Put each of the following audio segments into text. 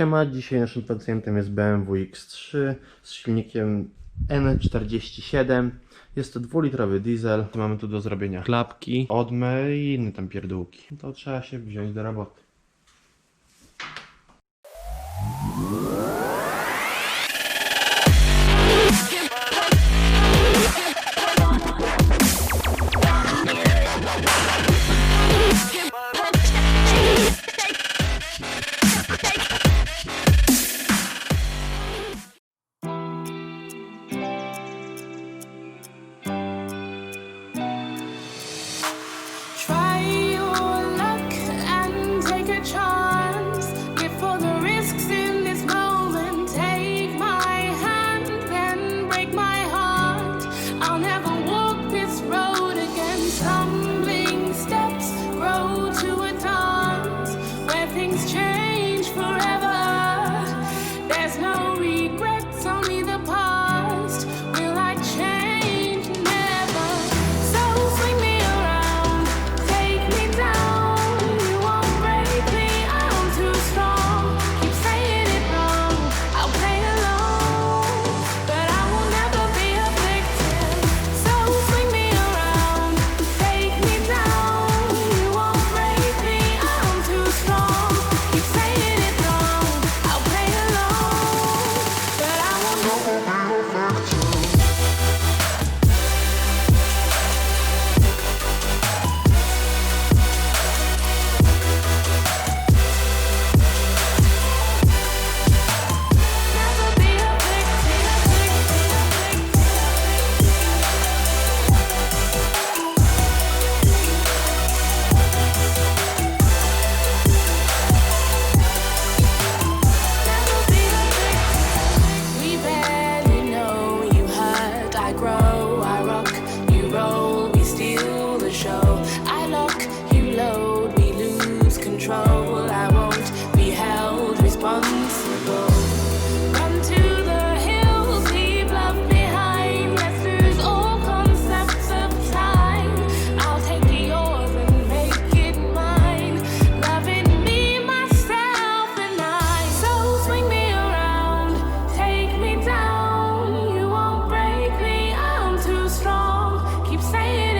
Siema, dzisiaj naszym pacjentem jest BMW X3 z silnikiem N47. Jest to dwulitrowy diesel. Mamy tu do zrobienia klapki, odmy i inne tam pierdółki. To trzeba się wziąć do roboty. Saying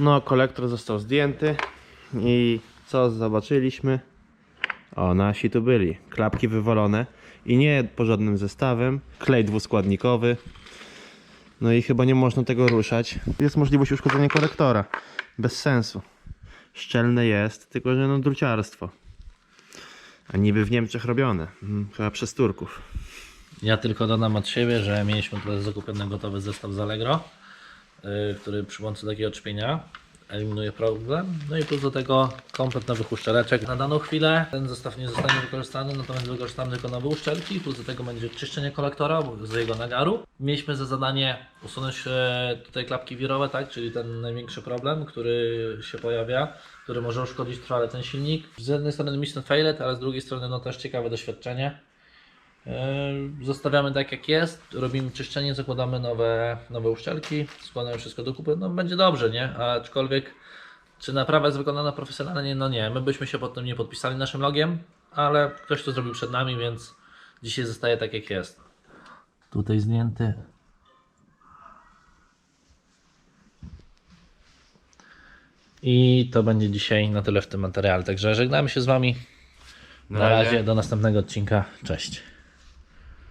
No, kolektor został zdjęty i co zobaczyliśmy? O, nasi tu byli. Klapki wywalone i nie porządnym zestawem. Klej dwuskładnikowy. No i chyba nie można tego ruszać. Jest możliwość uszkodzenia kolektora. Bez sensu. Szczelne jest, tylko że no druciarstwo. A niby w Niemczech robione. Mhm, Chyba przez Turków. Ja tylko dodam od siebie, że mieliśmy tutaj zakupiony gotowy zestaw z Allegro, który przy łące takiego czpienia eliminuje problem. No i plus do tego komplet nowych uszczeleczek. Na daną chwilę ten zestaw nie zostanie wykorzystany, natomiast wykorzystamy tylko nowe uszczelki. Plus do tego będzie czyszczenie kolektora z jego nagaru. Mieliśmy za zadanie usunąć e, tutaj klapki wirowe, tak, czyli ten największy problem, który się pojawia, który może uszkodzić trwale ten silnik. Z jednej strony mission failed, ale z drugiej strony no też ciekawe doświadczenie. Yy, Zostawiamy tak jak jest, robimy czyszczenie, zakładamy nowe, nowe uszczelki, składamy wszystko do kupy, no będzie dobrze, nie? Aczkolwiek, czy naprawa jest wykonana profesjonalnie? No nie, my byśmy się pod tym nie podpisali naszym logiem, ale ktoś to zrobił przed nami, więc dzisiaj zostaje tak jak jest. Tutaj zdjęty. I to będzie dzisiaj na tyle w tym materiale. Także żegnamy się z Wami. Na razie, do następnego odcinka. Cześć.